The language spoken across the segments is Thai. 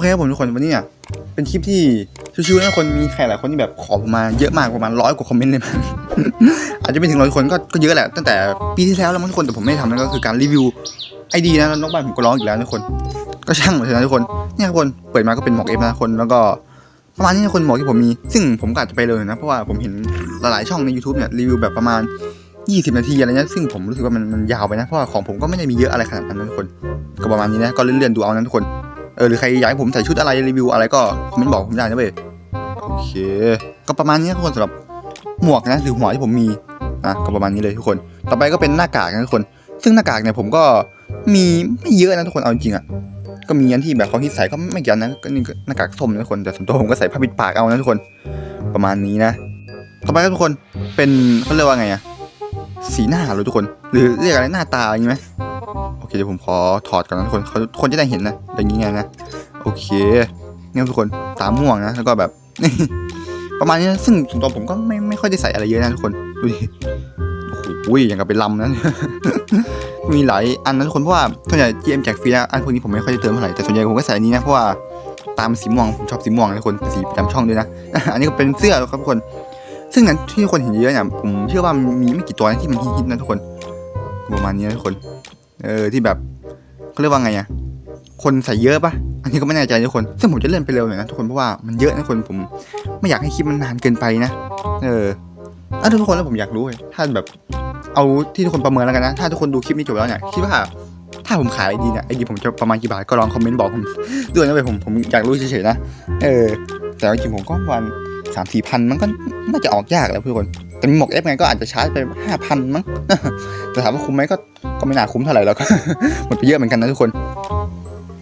เคครับผมทุกคนวันนี้เนี่ยเป็นคลิปที่ชิวๆนะคนมีใครหลายคนที่แบบขอผมมาเยอะมากประมาณร้อยกว่าคอมเมนต์เลยมั้งอาจจะไม่ถึงร้อยคนก็ก็เยอะแหละตั้งแต่ปีที่แล้วแล้วมั้งทุกคนแต่ผมไม่ทำนั่นก็คือการรีวิวไอดีนะนอกบ้านผมก็ร้องอีกแล้วทุกคน ก็ช่างเหมือนกันะทุกคนเนี่ยทุกคนเปิดมาก็เป็นหมอกเอฟนะทุกคนแล้วก็ประมาณนี้นะคนหมอกที่ผมมี ซึ่งผมก็อาจจะไปเลยนะเพราะว่าผมเห็นหลายๆช่องใน YouTube เนี่ยรีวิวแบบประมาณ 20 นาทีอะไรเงี้ยซึ่งผมรู้สึกว่ามันมันยาวไปนะเพราะว่าของผมก็ไม่ได้มีเยอะอะไรขนาดนั้นนะทุกคนก็ประมาณนี้นะก็เลื่อนๆดูเอานะทุกคน เออหรือใครอยากให้ผมใส่ชุดอะไรรีวิวอะไรก็คอมเมนต์บอกผมได้นะเว้ยโอเค ก็ประมาณนี้ทุกคนสำหรับหมวกนะหรือหัวที่ผมมีอะก็ประมาณนี้เลยทุกคน ต่อไปก็เป็นหน้ากากนะทุกคน ซึ่งหน้ากากเนี่ยผมก็มีไม่เยอะนะทุกคนเอาจริงอะก็มีอันที่แบบเขาที่ใส่ก็ไม่กี่อันนะก็นี่หน้ากากส้มนะทุกคนแต่ส่วนตัวผมก็ใส่ผ้าปิดปากเอานะทุกคน ประมาณนี้นะต่อไปครับทุกคนเป็นเขาเรียกว่าไงอะสีหน้าหรือทุกคน หรือเรียกอะไรหน้าตาอย่างนี้ไหม เคเดี๋ยวผมขอถอดก่อนนะทุกคนคนจะได้เห็นนะอย่างนี้ไงนะโอเคเนี่ยทุกคนตาม่วงนะแล้วก็แบบ ประมาณนี้นะซึ่งส่วนตัวผมก็ไม่ไม่ค่อยได้ใส่อะไรเยอะนะทุกคนดูดิโอ้โหอย่างกับเป็นลำนะมีหลายอันนะทุกคนเพราะว่าส่วนใหญ่ GM แจกฟรีนะอันพวกนี้ผมไม่ค่อยได้เติมเท่าไหร่แต่ส่วนใหญ่ผมก็ใส่อันนี้นะเพราะว่าตามสีม่วงผมชอบสีม่วงนะทุกคนสีประจำช่องด้วยนะอันนี้ก็เป็นเสื้อครับทุกคน ซึ่งนั้นที่คนเห็นเยอะเนี่ยผมเชื่อว่ามีไม่กี่ตัวนะที่มันฮิตๆนะทุกคนประมาณนี้นะทุกคน เออที่แบบเขาเรียกว่าไงอะคนใส่เยอะปะอันนี้ก็ไม่แน่ใจทุกคน ซึ่งผมจะเลื่อนไปเร็วหน่อยนะทุกคนเพราะว่ามันเยอะนะทุกคนผม ไม่อยากให้คลิปมันนานเกินไปนะ เอออะทุกคนแล้วผมอยากรู้เลยถ้าแบบ เอาที่ทุกคนประเมินแล้วกันนะ ถ้าทุกคนดูคลิปนี้จบแล้วเนี่ยคิดว่าถ้าผมขายไอดีเนี่ยไอดีผมจะประมาณกี่บาทก็ลองคอมเมนต์บอกผมด้วยนะเว้ยผมผมอยากรู้เฉยๆนะเออ แต่จริงผมก็วันสามสี่พันมันก็น่าจะออกยากแล้วทุกคนแต่มีหมกเอฟไงก็อาจจะชาร์จไปห้าพันมั้งแต่ถามว่าคุ้มไหมก็ ก็ไม่น่าคุ้มเท่าไหร่แล้วก็หมดไปเยอะเหมือนกันนะทุกคน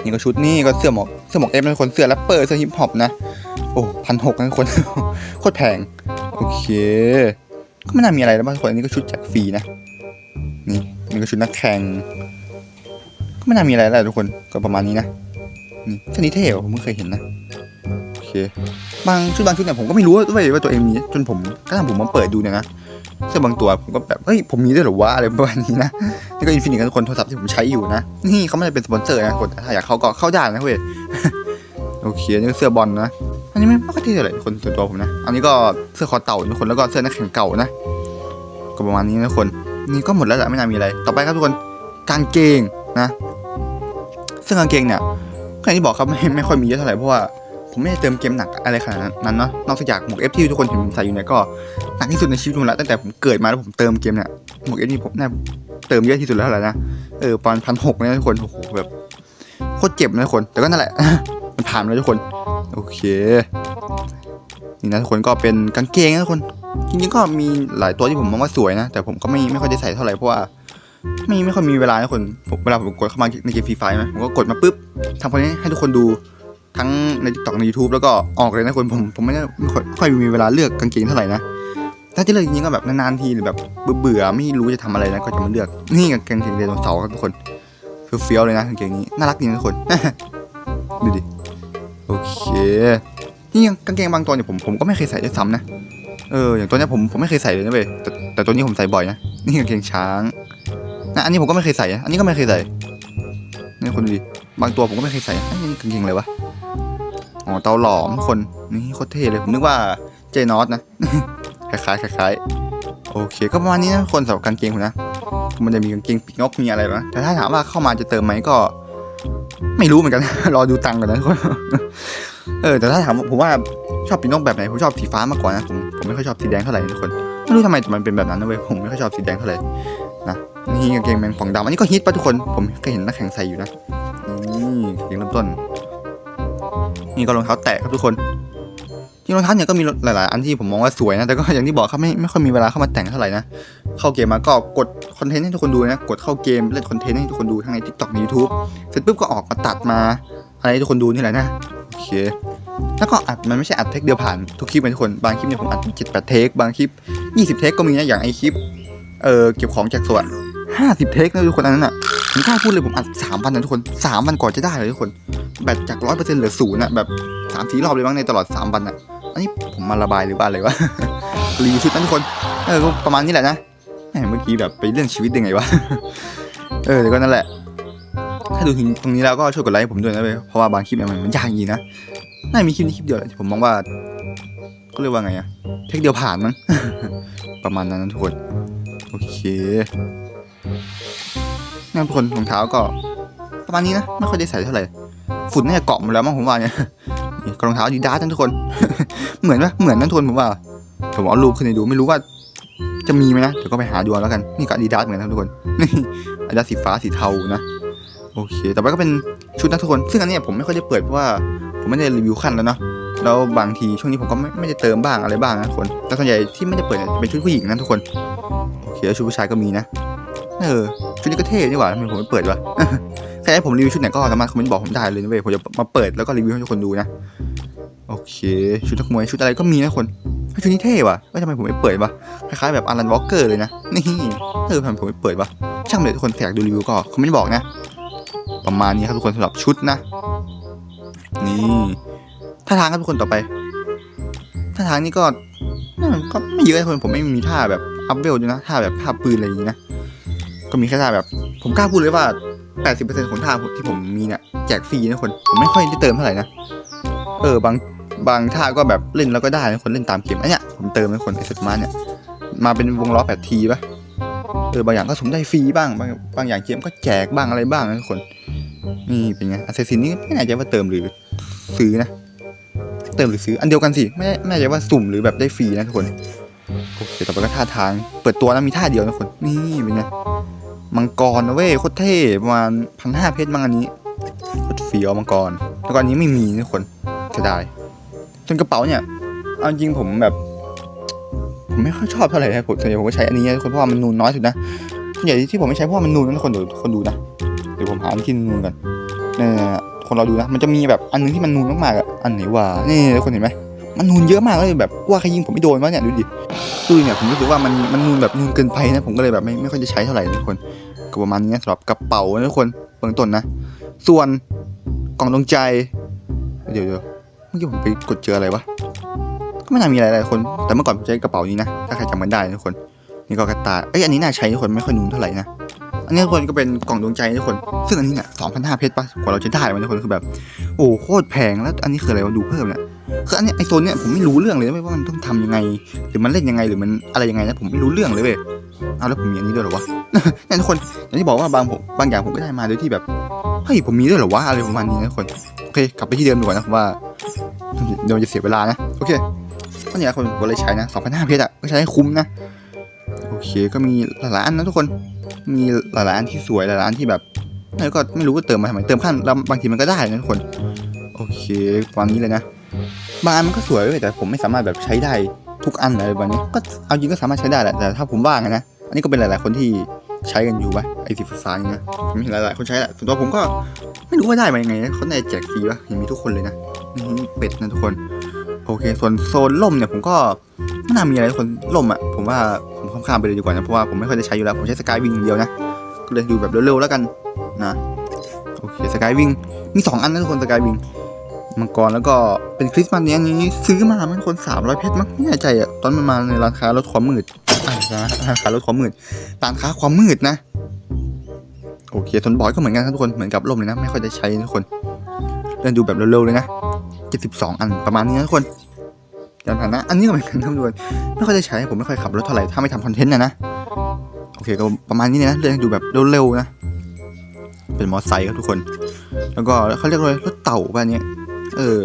นี่ก็ชุดนี่ก็เสื้อหมวกเสื้อหมวกเอฟนะทุกคนเสื้อแรปเปอร์เสื้อฮิปฮอปนะโอ้พันหกนะทุกคนโคตรแพงโอเค ก็ไม่น่ามีอะไรแล้วบ้างทุกคนอันนี้ก็ชุดแจกฟรีนะนี่นี่ก็ชุดนักแข่งก็ไม่น่ามีอะไรแล้วทุกคนก็ประมาณนี้นะนี่เท่านี้เท่ผมเพิ่งเคยเห็นนะโอเคบางชุดบางชุดเนี่ยผมก็ไม่รู้ด้วยว่าตัวเองมีจนผมก็ทำผมมาเปิดดูเนี่ยนะ เสื้อบางตัวผมก็แบบ เฮ้ย ผมมีด้วยหรอวะอะไรประมาณนี้นะ นี่ก็อินฟินิตทุกคนโทรศัพท์ที่ผมใช้อยู่นะ นี่เขาไม่ได้เป็นสปอนเซอร์นะคนถ้าอยากเขาก็เข้าได้นะเว้ย โอเค นี่เสื้อบอลนะ อันนี้ไม่ไม่ค่อยเท่เท่าไรคนส่วนตัวผมนะ อันนี้ก็เสื้อคอเต่าทุกคน แล้วก็เสื้อนักแข่งเก่านะ ก็ประมาณนี้นะทุกคน นี่ก็หมดแล้วแหละไม่น่ามีอะไร ต่อไปครับทุกคน กางเกงนะ ซึ่งกางเกงเนี่ยก็อย่างที่บอกครับไม่ไม่ค่อยมีเยอะเท่าไหร่เพราะว่า ผมไม่ได้เติมเกมหนักอะไรขนาดนั้นเนาะนอกจากหมวกเอฟที่ทุกคนเห็นผมใส่อยู่เนี่ยก็หนักที่สุดในชีวิตผมละตั้งแต่ผมเกิดมาแล้วผมเติมเกมเนี่ยหมวกเอฟนี่ผมน่าเติมเยอะที่สุดแล้วแหละนะเออประมาณพันหกเนะทุกคนโอ้โหแบบโคตรเจ็บนะทุกคนแต่ก็นั่นแหละ มันผ่านมาแล้วทุกคน โอเคนี่นะทุกคนก็เป็นกางเกงนะทุกคนจริงๆก็มีหลายตัวที่ผมมองว่าสวยนะ แต่ผมก็ไม่ไม่ค่อยได้ใส่เท่าไหร่เพราะว่าไม่ไม่ค่อยมีเวลานะทุกคนเวลาผมกดเข้ามาในเกมฟรีไฟไหมผมก็กดมาปุ๊บทำคอนเทนต์ให้ทุกคนดู ทั้งใน TikTok ใน YouTube แล้วก็ออกเลยนะคนผมผมไม่ได้ไม่ค่อยค่อยมีเวลาเลือกกางเกงเท่าไหร่นะถ้าจะเลือกจริงๆก็แบบนานๆทีหรือแบบเบื่อๆไม่รู้จะทำอะไรนะก็จะมาเลือกนี่กางเกงเดโนเสาร์ครับทุกคนเฟี้ยวๆเลยนะกางเกงนี้น่ารักดีนะทุกคนดูดิโอเคนี่ยังกางเกงบางตัวเนี่ยผมผมก็ไม่เคยใส่ด้วยซ้ำนะเอออย่างตัวเนี้ยผมผมไม่เคยใส่เลยนะเว้ยแต่แต่ตัวนี้ผมใส่บ่อยนะนี่กางเกงช้างนะอันนี้ผมก็ไม่เคยใส่อันนี้ก็ไม่เคยใส่นี่คนดูดิบางตัวผมก็ไม่เคยใส่อันนี้กางเกงอะไรวะ อ๋อเตาหลอมทุกคน นี่โคตรเท่เลยผมนึกว่าเจนอสนะ คล้ายๆคล้ายๆโอเค ก็ประมาณนี้นะทุกคนสำหรับกางเกงผมนะ มันจะมีกางเกงปีกนกมีอะไรบ้างแต่ถ้าถามว่าเข้ามาจะเติมไหมก็ ไม่รู้เหมือนกัน รอดูตังค์ก่อนนะทุกคนเออแต่ถ้าถามผมว่าชอบปีกนกแบบไหนผมชอบสีฟ้ามากกว่านะผมผมไม่ค่อยชอบสีแดงเท่าไหร่ทุกคนไม่รู้ทำไมแต่มันเป็นแบบนั้นนะเว้ยผมไม่ค่อยชอบสีแดงเท่าไหร่นะนี่กางเกงแมงป่องดำอันนี้ก็ฮิตป่ะทุกคนผมเคยเห็นนักแข่งใส่อยู่นะนี่กางเกงเริ่มต้น นี่ก็รองเท้าแตะครับทุกคนจริงรองเท้าเนี่ยก็มีหลาย ๆ อันที่ผมมองว่าสวยนะ แต่ก็อย่างที่บอกครับไม่ไม่ค่อยมีเวลาเข้ามาแต่งเท่าไหร่นะ เข้าเกมมาก็กดคอนเทนต์ให้ทุกคนดูนะ กดเข้าเกมเล่นคอนเทนต์ให้ทุกคนดูทั้งใน TikTok ใน YouTube เสร็จปุ๊บก็ออกมาตัดมาอะไรให้ทุกคนดูนี่แหละนะ โอเค แล้วก็อัดมันไม่ใช่อัดเทคเดียวผ่านทุกคลิปนะทุกคน บางคลิปเนี่ยผมอัดเจ็ดแปดเทค บางคลิปยี่สิบเทคก็มีนะ อย่างไอคลิป เออเก็บของจากสวนห้าสิบเทคนะทุกคนอันนั้นอะผมกล้าพูดเลยผมอัดสามวันนะทุกคนสามวันก่อนจะได้เลยทุกคน แบตจากร้อยเปอร์เซ็นต์เหลือศูนย์อะแบบสามสี่รอบเลยบ้างในตลอดสามวันอะอันนี้ผมมาระบายหรือว่าอะไรวะรีวิวชุดนะทุกคนเออประมาณนี้แหละนะแหมเมื่อกี้แบบไปเรื่องชีวิตยังไงวะเออเดี๋ยวก็นั่นแหละ ถ้าดูถึงตรงนี้แล้วก็ช่วยกดไลค์ผมด้วยนะเว้ยเพราะว่าบางคลิปเนี่ยมันยากจริงนะน่าจะมีคลิปนี้คลิปเดียวแหละผมมองว่าก็เรียกว่าไงอะเทคเดียวผ่านมั้งประมาณนั้นนะทุกคนโอเคงั้นทุกคนรองเท้าก็ ประมาณนี้นะ ไม่ค่อยได้ใส่เท่าไหร่ ฝุ่นน่าจะเกาะหมดแล้วมั้งผมว่าเนี่ยกรองเท้าดีด้าทั้งทุกคน เหมือนปะเหมือนนั่นทุกคนผมว่าผมเอารูปขึ้นให้ดูไม่รู้ว่า จะมีไหมนะเดี๋ยวก็ไปหาดูแล้วกันนี่ก็อาดิดาเหมือนกันทุกคนนี่อาดิดาสีฟ้าสีเทานะโอเค แต่อไปก็เป็นชุดนะทุกคน ซึ่งอันนี้ผมไม่ค่อยได้เปิดเพราะว่าผมไม่ได้รีวิวขั้นแล้วเนาะ แล้วบางทีช่วงนี้ผมก็ไม่ไม่ได้เติมบ้างอะไรบ้างนะทุกคน แต่ส่วนใหญ่ที่ไม่ได้เปิดเนี่ยจะเป็นชุดผู้หญิงนะทุกคน โอเคแล้วชุดผู้ชายก็มีนะ เออ ชุดนี้ก็เท่นี่หว่าทำไมผมไม่เปิดวะ ครให้ผมรีวิวชุดไหนก็สามารถคอมเมนต์บอกผมได้เลยนะเว้ยผมจะมาเปิดแล้วก็รีวิวให้ทุกคนดูนะ โอเค ชุดนักมวยชุดอะไรก็มีนะคนชุดนี้เท่ว่ะเอ้ยทำไมผมไม่เปิดวะคล้ายๆแบบอารันวอลเกอร์เลยนะ นี่เออทำไมผมไม่เปิดวะช่างเลยทุกคนอยากดูรีวิวก็คอมเมนต์บอกนะ ประมาณนี้ครับทุกคนสำหรับชุดนะ นี่ท่าทางครับทุกคนต่อไปท่าทางนี้ก็ก็ไม่เยอะนะคนผมไม่มีท่าแบบอัพเวลด้วยนะท่าแบบท่าปืนอะไรอย่างนี้นะก็มีแค่ท่าแบบ ผมกล้าพูดเลยว่า 80%ของท่าที่ผมมีเนี่ยแจกฟรีนะคน ผมไม่ค่อยได้เติมเท่าไหร่นะ เออบางบางท่าก็แบบเล่นแล้วก็ได้นะคนเล่นตามเกมอันเนี้ยผมเติมนะคนไอ้สุดมาเนี่ยมาเป็นวงล้อแปดทีป่ะเออบางอย่างก็สมได้ฟรีบ้างบางบางอย่างเกมก็แจกบ้างอะไรบ้างนะคน นี่เป็นไงอาเซซินนี่ไม่แน่ใจว่าเติมหรือซื้อนะ เติมหรือซื้ออันเดียวกันสิไม่ไม่แน่ใจว่าสุ่มหรือแบบได้ฟรีนะทุกคนโอเคต่อไปก็ท่าทาง เปิดตัวนะมีท่าเดียวนะคน นี่เป็นไง มังกรนะเว้ยโคตรเท่ประมาณพันห้าเพชรมั้งอันนี้โคตรเฟี้ยวมังกรแล้วก็อันนี้ไม่มีนะทุกคนเสียดายจนกระเป๋าเนี่ยเอาจริงผมแบบ ผมไม่ค่อยชอบเท่าไหร่นะผมส่วนใหญ่ผมก็ใช้อันนี้ทุกคนเพราะว่ามันนูนน้อยสุดนะส่วนใหญ่ที่ผมไม่ใช้เพราะว่ามันนูนนะทุกคนเดี๋ยวคนดูนะเดี๋ยวผมหาอันที่นูนกันเนี่ยคนเราดูนะ มันจะมีแบบอันนึงที่มันนูนมากๆอะอันไหนวะนี่ทุกคนเห็นไหม มันนูนเยอะมากเลยแบบว่าใครยิงผมไม่โดนวะเนี่ยดูดิดูเนี่ยผมรู้สึกว่ามันมันนูนแบบนูนเกินไปนะผมก็เลยแบบไม่ไม่ค่อยจะใช้เท่าไหร่นะทุกคนก็ประมาณนี้สำหรับกระเป๋านะทุกคนเบื้องต้นนะ ส่วนกล่องดวงใจ เดี๋ยวเดี๋ยวเมื่อกี้ผมไปกดเจออะไรวะก็ไม่น่ามีอะไรเลยคน แต่เมื่อก่อนผมใช้กระเป๋านี้นะถ้าใครจำมันได้นะทุกคน นี่ก็กระตายเอ้ยอันนี้น่าใช้ทุกคนไม่ค่อยนูนเท่าไหร่นะอันนี้ทุกคนก็เป็นกล่องดวงใจทุกคน ซึ่งอันนี้เนี่ยสองพันห้าเพชรปะกว่าเราจะได้มันทุกคนคือแบบ โอ้โคตรแพงแล้ว อันนี้คืออะไรวะดูเพิ่มเนี่ย คืออันเนี้ยไอโซนเนี่ยผมไม่รู้เรื่องเลยนะเว้ยว่ามันต้องทำยังไง หรือมันเล่นยังไงหรือมันอะไรยังไงนะผมไม่รู้เรื่องเลยเว้ยเอาแล้วผมมีอันนี้ด้วยหรอวะนี่ยทุกคนอย่างที่บอกว่าบางผมบางอย่างผมก็ได้มาโดยที่แบบเฮ้ยผมมีด้วยหรอวะอะไรประมาณนี้นะทุกคนโอเคกลับไปที่เดิมดีกว่านะว่าเดี๋ยวมันจะเสียเวลานะโอเคก็เนี่ยคนก็เลยใช้นะ2,500เพชรอะก็ใช้ให้คุ้มนะโอเคก็มีหลายอันนะทุกคน มีหลายอันที่สวยหลายอันที่แบบแล้วก็ไม่รู้ว่าเติมมาทำไมเติมขั้นแล้วบางทีมันก็ได้นะทุกคน โอเคประมาณนี้เลยนะ บางอันมันก็สวยเว้ยแต่ผมไม่สามารถแบบใช้ได้ทุกอันอะไรแบบนี้ก็เอาจริงก็สามารถใช้ได้แหละแต่ถ้าผมว่างอะนะอันนี้ก็เป็นหลาย ๆ คนที่ใช้กันอยู่ปะไอสีฟ้าๆนี่นะผมเห็นหลาย ๆ คนใช้แหละส่วนตัวผมก็ไม่รู้ว่าได้มายังไงนะเขาในแจกฟรีปะเห็นมีทุกคนเลยนะนี่เป็ดนะทุกคน โอเค ส่วนโซนล่มเนี่ยผมก็ไม่น่ามีอะไรทุกคนล่มอะผมว่าผมข้ามไปเลยดีกว่านะเพราะว่าผมไม่ค่อยได้ใช้อยู่แล้วผมใช้สกายวิงอย่างเดียวนะก็เลยดูแบบเร็ว ๆ แล้วกันนะโอเคสกายวิงมีสองอันนะทุกคนสกายวิง มังกรแล้วก็เป็นคริสต์มาสเนี้ยอันนี้ซื้อมามันคนสามร้อยเพชรมั้งไม่แน่ใจอะตอนมันมาในร้านค้าลดความมืดอ่าร้านค้าลดความมืดร้านค้าความมืดนะ โอเคส่วนบอยก็เหมือนกันครับทุกคนเหมือนกับล่มเลยนะ ไม่ค่อยได้ใช้ทุกคนเดินดูแบบเร็วๆเลยนะ72อันประมาณนี้นะทุกคนยางฐานะอันนี้ก็เหมือนกันทุกคนไม่ค่อยได้ใช้ผมไม่ค่อยขับรถเท่าไหร่ถ้าไม่ทำคอนเทนต์นะนะโอเคก็ประมาณนี้เลยนะเดินดูแบบเร็วๆนะเป็นมอเตอร์ไซค์ครับทุกคน แล้วก็เขาเรียกว่ารถเต่าป่ะเนี้ เออ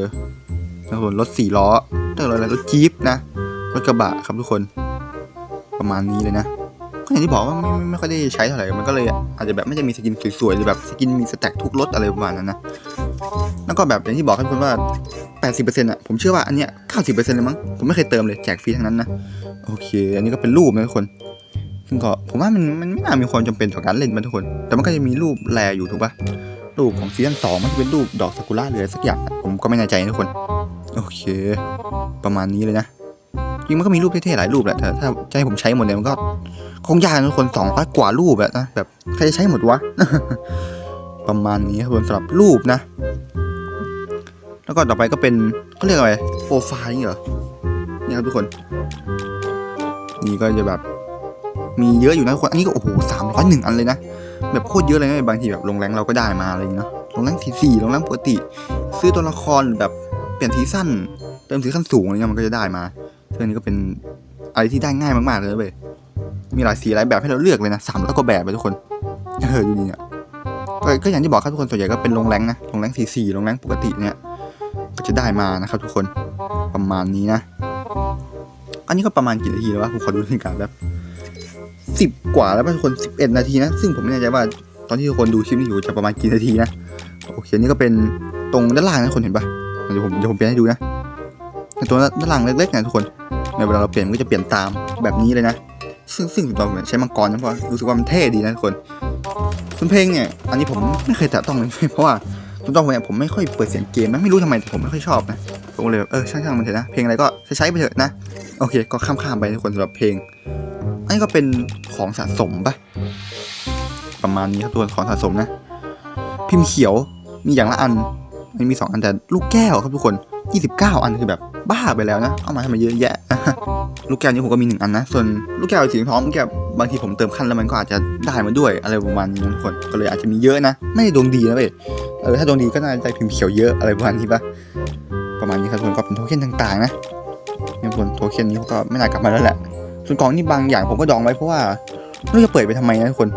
แล้วคนรถสี่ล้อเรียกว่าอะไรรถจี๊ปนะรถกระบะครับทุกคน ประมาณนี้เลยนะก็อย่างที่บอกว่าไม่ไม่ไม่ค่อยได้ใช้เท่าไหร่มันก็เลยอาจจะแบบไม่ได้มีสกินสวยๆหรือแบบสกินมีสแต็กทุกรถอะไรประมาณนั้นนะแล้วก็แบบอย่างที่บอกทุกคนว่า 80%อะผมเชื่อว่าอันเนี้ย 90%เลยมั้งผมไม่เคยเติมเลยแจกฟรีทั้งนั้นนะโอเค อันนี้ก็เป็นรูปนะทุกคนซึ่งก็ผมว่ามันมันไม่น่ามีความจำเป็นต่อการเล่นมันทุกคน แต่มันก็จะมีรูปแลอยู่ถูกปะ รูปของซีซั่นสองมันจะเป็นรูปดอกซากุระหรืออะไรสักอย่าง ผมก็ไม่แน่ใจนะทุกคน โอเค ประมาณนี้เลยนะจริงมันก็มีรูปเท่ๆหลายรูปแหละแต่ถ้าจะให้ผมใช้หมดเนี่ยมันก็คงยากนะทุกคนสองร้อยกว่ารูปอะนะแบบใครจะใช้หมดวะ ประมาณนี้ครับทุกคนสำหรับรูปนะ แล้วก็ต่อไปก็เป็นเขาเรียกอะไรโปรไฟล์นี่เหรอเนี่ยครับทุกคน นี่ก็จะแบบ มีเยอะอยู่นะทุกคน อันนี้ก็โอ้โหสามร้อยหนึ่งอันเลยนะ แบบโคตรเยอะเลยนะบางทีแบบลงแรงเราก็ได้มาอะไรอย่างเนาะลงแรงทีสี่ลงแรงปกติ ซื้อตัวละครแบบเปลี่ยนทีสั้นเติมทีสั้นสูงอะไรเงี้ยมันก็จะได้มาซึ่อันนี้ก็เป็นอะไรที่ได้ง่ายมากๆเลยเว้ยมีหลายสีหลายแบบให้เราเลือกเลยนะสามแล้วก็แบบไปทุกคนเออดูนี่เนี่ยก็อย่างที่บอกครับทุกคนส่วนใหญ่ก็เป็นลงแรงนะลงแรงทีสี่ลงแรงปกติเนี่ยก็จะได้มานะครับทุกคนประมาณนี้นะ อันนี้ก็ประมาณกี่นาทีแล้ววะผมขอดูนาฬิกาแบบ สิบกว่าแล้วป่ะทุกคนสิบเอ็ดนาทีนะ ซึ่งผมไม่แน่ใจว่าตอนที่ทุกคนดูคลิปนี้อยู่จะประมาณกี่นาทีนะ โอเคนี่ก็เป็นตรงด้านล่างนะทุกคนเห็นปะเดี๋ยวผมเดี๋ยวผมเปลี่ยนให้ดูนะตัวด้านล่างเล็กๆนะทุกคนในเวลาเราเปลี่ยนมันก็จะเปลี่ยนตามแบบนี้เลยนะ ซึ่งซึ่งตอนผมใช้มังกรนะเพราะรู้สึกว่ามันเท่ดีนะทุกคนส่วนเพลงเนี่ยอันนี้ผมไม่เคยแตะต้องเลยเพราะว่าส่วนตัวผมเนี่ยผมไม่ค่อยเปิดเสียงเกมนะไม่รู้ทำไมแต่ผมไม่ค่อยชอบนะผมเลยแบบเออช่างๆมันเถอะนะเพลงอะไรก็ใช้ๆไปเถอะนะโอเค ก็ข้ามๆไปทุกคนสำหรับเพลง นนี้ก็เป็นของสะสมปะประมาณนี้ครับตัวของสะสมนะ พิมพ์เขียวมีอย่างละอันไม่มีสองอันแต่ลูกแก้วครับทุกคน 29 อันคือแบบบ้าไปแล้วนะ เอามาทำไมเยอะแยะ ลูกแก้วนี้ผมก็มีหนึ่งอันนะ ส่วนลูกแก้วสีทองเมื่อกี้บางทีผมเติมขั้นแล้วมันก็อาจจะได้มาด้วยอะไรประมาณนี้ทุกคน ก็เลยอาจจะมีเยอะนะ ไม่ดวงดีนะเว้ยเออถ้าดวงดีก็น่าจะพิมพ์เขียวเยอะอะไรประมาณนี้ปะประมาณนี้ครับทุกคนก็เป็นโทเค็นต่างๆนะเนี่ยผลโทเค็นนี้ก็ไม่น่ากลับมาแล้วแหละ ส่วนกล่องนี่บางอย่างผมก็ดองไว้เพราะว่าไม่รู้จะเปิดไปทำไมนะทุกคน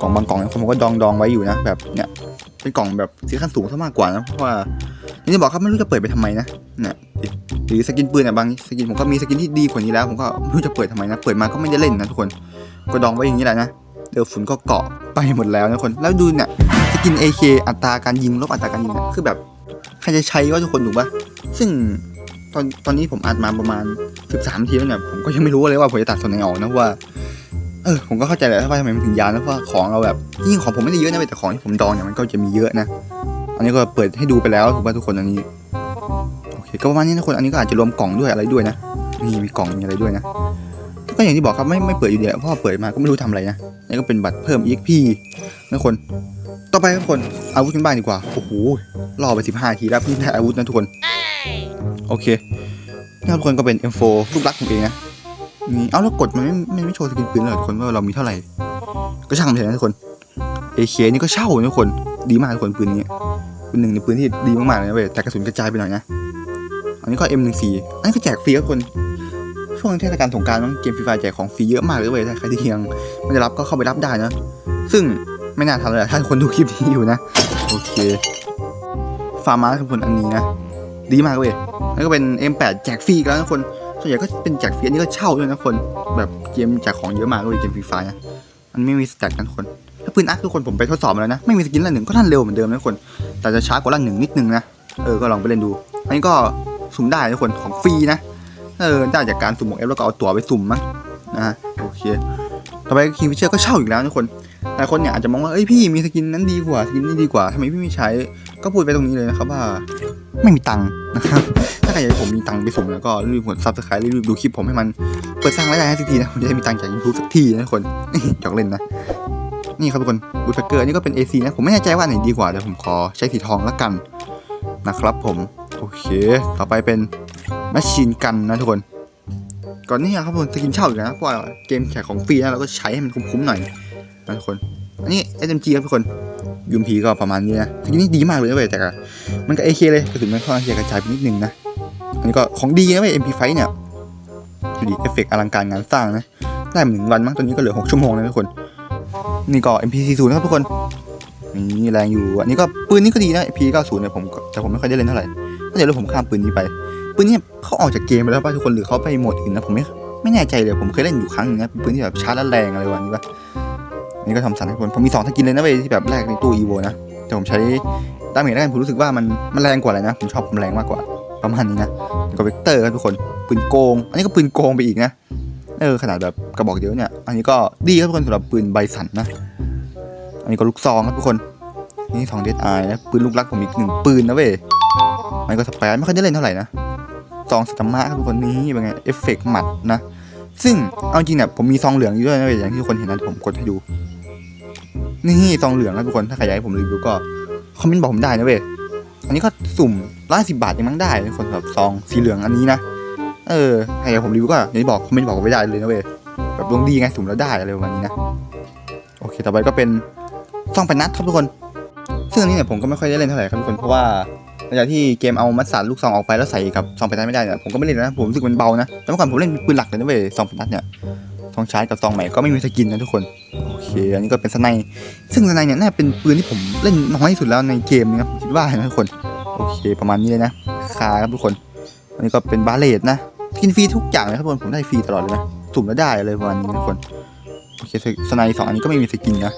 กล่องบางกล่องเนี่ยผมก็ดองดองไว้อยู่นะแบบเนี่ยเป็นกล่องแบบสีขั้นสูงซะมากกว่านะเพราะว่าอย่างที่บอกครับไม่รู้จะเปิดไปทำไมนะเนี่ยหรือสกินปืนเนี่ยบางสกินผมก็มีสกินที่ดีกว่านี้แล้ว ผมก็ไม่รู้จะเปิดทำไมนะเปิดมาก็ไม่ได้เล่นนะทุกคนก็ดองไว้อย่างนี้แหละนะเดี๋ยวฝุ่นก็เกาะไปหมดแล้วนะทุกคนแล้วดูเนี่ยสกิน AK อัตราการยิงลบอัตราการยิงเนี่ยคือแบบใครจะใช้ว่าทุกคนถูกปะซึ่ง ตอนตอนนี้ผมอัดมาประมาณ13ทีแล้วเนี่ยผมก็ยังไม่รู้เลยว่าผมจะตัดส่วนไหนออกนะว่าเออผมก็เข้าใจแหละว่าทำไมมันถึงยาวนะเพราะว่าของเราแบบยิ่งของผมไม่ได้เยอะนะแต่ของที่ผมดองเนี่ยมันก็จะมีเยอะนะ อันนี้ก็เปิดให้ดูไปแล้วถูกป่ะทุกคนอันนี้โอเคก็ประมาณนี้นะคนอันนี้ก็อาจจะรวมกล่องด้วยอะไรด้วยนะนี่มีกล่องมีอะไรด้วยนะก็อย่างที่บอกครับไม่ไม่เปิดอยู่เดียวเพราะว่าเปิดมาก็ไม่รู้ทำอะไรนะนี่ก็เป็นบัตรเพิ่ม EXP นะคนต่อไปครับคนอาวุธกันบ้างดีกว่าโอ้โหรอไป15ทีแล้วเพิ่งได้อาวุธนะทุกคน โอเคนี่ครับทุกคนก็เป็น M4 ลูกรักผมเองนะนี่เอาแล้วกดมันไม่ไม่ไม่โชว์สกินปืนเลยทุกคนว่าเรามีเท่าไหร่ ก็ช่างมันเถอะนะทุกคน AK นี่ก็เช่านะทุกคนดีมากทุกคนปืนนี้เป็นหนึ่งในปืนที่ดีมากๆเลยนะเว้ยแต่กระสุนกระจายไปหน่อยนะอันนี้ก็ M14 อันนี้ก็แจกฟรีทุกคนช่วงเทศกาลสงกรารมั้งเกมฟรีไฟแจกของฟรีเยอะมากเลยเว้ยใครที่ยังไม่ได้รับก็เข้าไปรับได้นะซึ่งไม่น่าทำเลยถ้าคนดูคลิปนี้อยู่นะ โอเค ฟาร์มาทุกคนอันนี้นะ ดีมากเว้ยแล้วก็เป็น M8 แจกฟรีแล้วนะคน ส่วนใหญ่ก็เป็นแจกฟรีอันนี้ก็เช่าด้วยนะคน แบบเกมแจกของเยอะมากเลยเกมฟรีไฟนะมันไม่มีสแต็กนะคน ถ้าปืนอาร์คทุกคนผมไปทดสอบมาแล้วนะ ไม่มีสกินละหนึ่งก็ลั่นเร็วเหมือนเดิมนะคน แต่จะช้ากว่าลั่นหนึ่งนิดนึงนะ เออ ก็ลองไปเล่นดู อันนี้ก็สุ่มได้นะทุกคนของฟรีนะ เออ ได้จากการสุ่มของเอฟแล้วก็เอาตั๋วไปสุ่มมั้งนะ โอเค ต่อไปคิงฟิเชอร์ก็เช่าอีกแล้วนะทุกคน หลายคนเนี่ยอาจจะมองว่าเอ้ยพี่มีสกินนั้นดีกว่าสกินนี้ดีกว่าทำไมพี่ไม่ใช้ ก็พูดไปตรงนี้เลยนะครับว่าไม่มีตังค์นะครับถ้าใครอยากให้ผมมีตังค์ไปส่งแล้วก็รีบกดซับสไครต์รีบดูคลิปผมให้มันเปิดสร้างรายได้ให้สักทีนะผมจะได้มีตังค์จากยูทูบสักทีนะทุกคนหยอกเล่นนะนี่ครับทุกคนบูทแฟกเกอร์นี่ก็เป็น AC นะผมไม่แน่ใจว่าไหนดีกว่าเดี๋ยวผมขอใช้สีทองล้วกันนะครับผมโอเค ต่อไปเป็นแมชชีนกันนะทุกคนก่อนนี้ครับผมสกินเช่าอยู่นะเพราะเกมแจกของฟรีนะเราก็ใช้ให้มันคุ้มๆหน่อย นะทุกคน อันนี้ SMG ครับทุกคนยูมพีก็ประมาณนี้นะสกินนี้ดีมากเลยนะเว้ยแต่กมันก็ AK เลยกระสุนมันค่อนข้างจะกระจายไปนิดนึงนะ อันนี้ก็ของดีนะเว้ย MP5 เนี่ยดูดิเอฟเฟกต์อลังการงานสร้างนะ ได้หนึ่งวันมั้งตอนนี้ก็เหลือ 6 ชั่วโมงแล้วทุกคน นี่ก็ MP40 นะครับทุกคนนี่แรงอยู่ อันนี้ก็ปืนนี้ก็ดีนะ MP90 เนี่ยผมแต่ผมไม่ค่อยได้เล่นเท่าไหร่ก็เดี๋ยวผมข้ามปืนนี้ไป ปืนนี้เขาออกจากเกมไปแล้วป่ะทุกคนหรือเขาไปโหมดอื่นนะผมไม่ไม่แน่ใจเลยผมเคยเล่นอยู่ครั้งนึงนะปืนที่แบบชาร์จแล้วแรงอะไรวันนี้ป่ะ นี่ก็ทำสันให้คนผมมีสองสกินเลยนะเว้ยที่แบบแรกในตู้ EVO นะแต่ผมใช้ดาเมจแล้วกันผมรู้สึกว่ามันมันแรงกว่าเลยนะผมชอบผมแรงมากกว่าประมาณนี้นะแล้วก็เวกเตอร์ครับทุกคนปืนโกง อันนี้ก็ปืนโกงไปอีกนะเออขนาดแบบกระบอกเดียวเนี่ย อันนี้ก็ดีครับทุกคนสำหรับปืนใบสันนะ อันนี้ก็ลูกซองครับทุกคนนี่ทองเดดไอนะปืนลูกรักผมอีกหนึ่งปืนนะเว้ยอันนี้ก็สเปรไม่ค่อยได้เล่นเท่าไหร่นะซองสตาร์มาครับทุกคนนี่เป็นไงเอฟเฟกต์หมัดนะ ซึ่งเอาจริงเนี่ยผมมีซองเหลืองอยู่ด้วยนะเว้ยอย่างที่ทุกคนเห็นนะผมกดให้ดู นี่ซองเหลืองนะทุกคนถ้าใครอยากให้ผมรีวิวก็คอมเมนต์บอกผมได้นะเว้ยอันนี้ก็สุ่มร้อยสิบบาทยังมั้งได้ทุกคนสำหรับซองสีเหลืองอันนี้นะเออใครอยากให้ผมรีวิวก็อย่างที่บอกคอมเมนต์บอกผมไม่ได้เลยนะเว้ยแบบดวงดีไงสุ่มแล้วได้อะไรประมาณนี้นะโอเคต่อไปก็เป็นซองเป็นนัดครับทุกคน ซึ่งอันนี้เนี่ยผมก็ไม่ค่อยได้เล่นเท่าไหร่ครับทุกคนเพราะว่าหลังจากที่เกมเอามัดสารลูกซองออกไปแล้วใส่กับซองเป็นนัดไม่ได้เนี่ยผมก็ไม่เล่นนะผมรู้สึกมันเบานะแต่เมื่อก่อนผมเล่นปืนหลักเลยนะเว้ยซองเป็นนัดเนี่ยซ องชาร์จกับซองใหม่ก็ไม่มีสกินนะทุกคน โอเค อันนี้ก็เป็นสไนด์ซึ่งสไนด์เนี่ยน่าเป็นปืนที่ผมเล่นน้อยที่สุดแล้วในเกมนี้นะผมคิดว่านะทุกคน โอเค ประมาณนี้เลยนะคาครับทุกคน อันนี้ก็เป็นบาเลตนะ กินฟรีทุกอย่างเลยครับทุกคน ผมได้ฟรีตลอดเลยนะ สุ่มแล้วได้เลยประมาณนี้ทุกคน โอเค สไนด์สองอันนี้ก็ไม่มีสกินนะ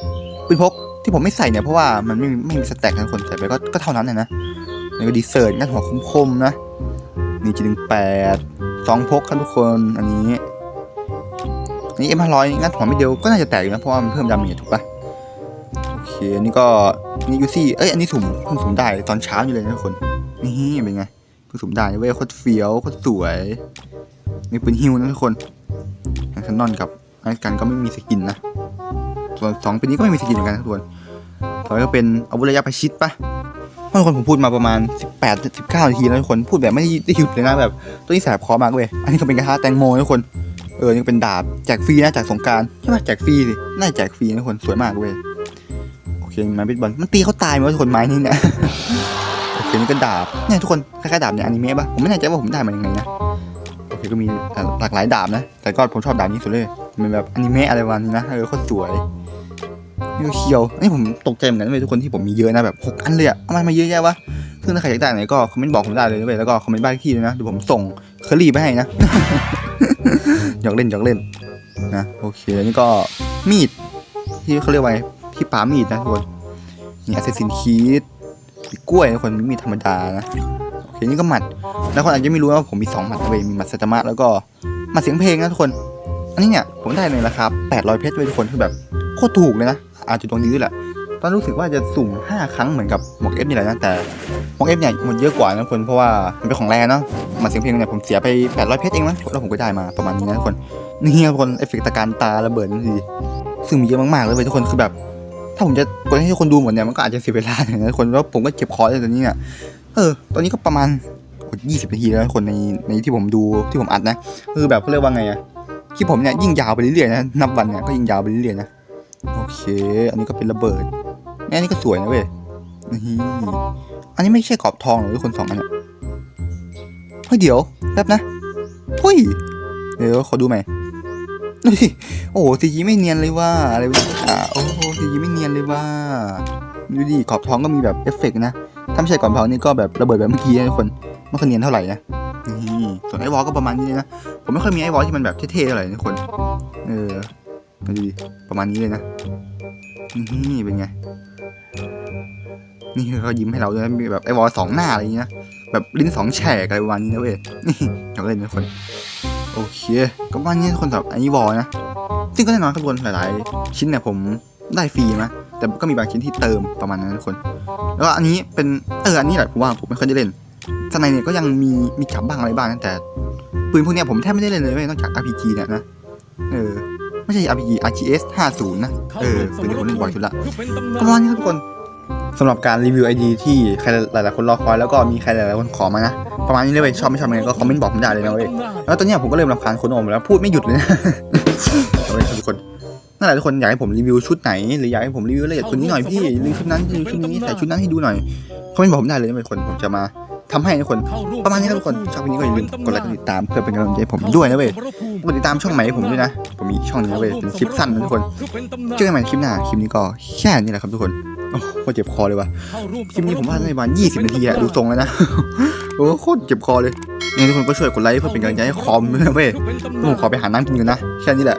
ปืนพกที่ผมไม่ใส่เนี่ยเพราะว่ามันไม่มีไม่มีสแต็กนะทุกคน ใส่ไปก็ก็เท่านั้นนะนะนี่ก็ดีเซอร์งัดหัวคมๆนะนี่จีหนึ่งแปดสองพกครับทุกคน อันนี้ นนี้เอ็มห้าร้อยงัดหัวไม่เดียวก็น่าจะแตกอยู่นะเพราะว่ามันเพิ่มดาเมจถูกปะโอเคอันนี้ก็นี่ยูซี่เอ้ยอันนี้สุ่มเพิ่งสุ่มได้ตอนเช้าอยู่เลยนะทุกคนนี่เป็นไงเพิ่งสุ่มได้เว้ยโคตรเฟี้ยวโคตรสวยนี่ปืนฮิวนะทุกคนแฮงคันนอนกับไอ้กันก็ไม่มีสกินนะส่วนสองปีนี้ก็ไม่มีสกินเหมือนกันนะทุกคนต่อไปก็เป็นอาวุธระยะประชิดปะเพราะทุกคนผมพูดมาประมาณ 18 19นาทีแล้วทุกคนพูดแบบไม่ได้หยุดเลยนะแบบตัวนี้แสบคอมากเว้ยอันนี้ก็เป็นกระทะแตงโมนะทุกคน เออนี่เป็นดาบแจกฟรีนะจากสงการใช่ไหมแจกฟรีสิน่าจะแจกฟรีนะคนสวยมากเว้ยโอเคไม้เบสบอลมันตีเขาตายไหมวะทุกคนไม้นี่เนี่ยโอเคนี่ก็ดาบเนี่ยทุกคนคล้ายๆดาบเนี่ยอนิเมะปะผมไม่แน่ใจว่าผมได้มันยังไงนะโอเคก็มีหลากหลายดาบนะ แต่ก็ผมชอบดาบนี้สุดเลยมันแบบอนิเมะอะไรประมาณนี้นะเออโคตรสวยนี่ก็เคียวอันนี้ผมตกใจเหมือนกันเลยทุกคนที่ผมมีเยอะนะแบบหกอันเลยอะเอามมาเยอะแยะวะซึ่งถ้าใครอยากได้ไหนก็คอมเมนต์บอกผมได้เลยนะเว้ยแล้วก็คอมเมนต์บ้านขที่ด้วยนะเดี๋ยวผมส่งเคอรี่ไปให้นะ หยอกเล่นหยอกเล่นนะโอเคอันนี้ก็มีดที่เขาเรียกว่าไงที่ปามีดนะทุกคนนี่อ s เซซินคีดมีกล้วยทุกคนมีมีดธรรมดานะโอเคนี่ก็หมัดแล้วคนอาจจะไม่รู้ว่าผมมีสองหมัดนะเว้ยมีหมัดไซตามะแล้วก็หมัดเสียงเพลงนะทุกคน อันนี้เนี่ยผมได้ในราคา800เพชรเลยทุกคนคือแบบโคตรถูกเลยนะอาจจะตรงนี้ด้วยแหละ ตอนรู้สึกว่าจะสุ่ม 5 ครั้งเหมือนกับหมวกเอฟนี่แหละนะแต่หมวกเอฟเนี่ยหมดเยอะกว่านะทุกคนเพราะว่ามันเป็นของแรงเนาะมาเสียงเพลงเนี่ยผมเสียไป 800 เพชรเองมั้งแล้วผมก็ได้มาประมาณนี้นะทุกคนนี่ครับทุกคนเอฟเฟกต์ตะการตาระเบิดนี่สิซึ่งมีเยอะมากๆเลยเว้ยทุกคนคือแบบ ถ้าผมจะกดให้ทุกคนดูหมดเนี่ยมันก็อาจจะเสียเวลาหน่อยนะทุกคนแล้วผมก็เจ็บคอเลยตอนนี้เนี่ยเออ ตอนนี้ก็ประมาณยี่สิบนาทีแล้วทุกคนในในที่ผมดูที่ผมอัดนะคือแบบเขาเรียกว่าไงอะคลิปผมเนี่ยยิ่งยาวไปเรื่อยๆนะนับวันเนี่ยก็ยิ่งยาวไปเรื่อยๆนะโอเค อันนี้ก็เป็นระเบิด เนี่ยอันนี้ก็สวยนะเว้ยนี่อันนี้ไม่ใช่กรอบทองหรอทุกคนสองอันเนี่ยเฮ้ยเดี๋ยวแป๊บนะเฮ้ยเดี๋ยวขอดูใหม่ดูดิโอ้โหสียีไม่เนียนเลยว่าอะไรวะอ่าโอ้โหสียีไม่เนียนเลยว่าดูดิขอบทองก็มีแบบเอฟเฟกต์นะถ้าไม่ใช่กรอบทองนี่ก็แบบระเบิดแบบเมื่อกี้นะทุกคนไม่ค่อยเนียนเท่าไหร่นะนี่ส่วนไอวอลก็ประมาณนี้นะผมไม่ค่อยมีไอวอลที่มันแบบเท่ๆเท่าไหร่นะทุกคนเออดูดิประมาณนี้เลยนะนี่เป็นไง นี่เขายิ้มให้เราด้วยมีแบบไอวอลสองหน้าอะไรเงี้ย แบบลิ้นสองแฉกอะไรประมาณนี้นะเว้ย นี่อยากเล่นนะทุกคน โอเค ก็ประมานี้ทุกคนสำหรับไอวอลนะ ซึ่งก็แน่นอนครับทุกคนหลาย ๆ ชิ้นเนี่ยผมได้ฟรีนะ แต่ก็มีบางชิ้นที่เติมประมาณนั้นทุกคน แล้วก็อันนี้เป็น เออ อันนี้แหละผมว่าผมไม่ค่อยได้เล่นข้างในเนี่ยก็ยังมีมีจับบ้างอะไรบ้างนะแต่ปืนพวกเนี้ยผมแทบไม่ได้เล่นเลยเว้ยนอกจาก RPG เนี่ยนะ เออ ไม่ใช่ RPG RTS 50 นะ เออปืนที่ผมเล่นบ่อยสุดละประมาณนี้ครับทุกคนสำหรับการรีวิว ID ที่ใครหลายๆคนรอคอยแล้วก็มีใครหลายๆคนขอมานะ ประมาณนี้เลยเว้ยชอบไม่ชอบยังไงก็คอมเมนต์บอกผมได้เลยนะเว้ยแล้วตอนเนี้ยผมก็เริ่มรำคาญคนโอมแล้วพูดไม่หยุดเลยนะเอาไว้ครับทุกคนนั่นแหละทุกคนอยากให้ผมรีวิวชุดไหนหรืออยากให้ผมรีวิวอะไรอย่างคนนี้หน่อยพี่รีวิวชุดนั้นรีวิวชุดนี้ใส่ชุดนั้นให้ดูหน่อยคอมเมนต์บอกผมได้เลยนะเว้ยคนผมจะมา ทำให้ทุกคนประมาณนี้ครับทุกคนชอบวันนี้ก็อย่าลืมกดไลค์กดติดตาม เพื่อเป็นกำลังใจให้ผมด้วยนะเว้ยกดติดตามช่องใหม่ให้ผมด้วยนะ ผมมีช่องนึงนะเว้ยเป็นคลิปสั้นนะทุกคนเจอกันใหม่คลิปหน้าคลิปนี้ก็แค่นี้แหละครับทุกคนโอ้โหโคตรเจ็บคอเลยว่ะคลิปนี้ผมว่าในประมาณ20นาทีอะดูทรงแล้วนะโอ้โคตรเจ็บคอเลยยังไงทุกคนก็ช่วยกดไลค์เพื่อเป็นกำลังใจให้คอมด้วยนะเว้ยผมขอไปหาน้ำกินกันนะแค่นี้แหละ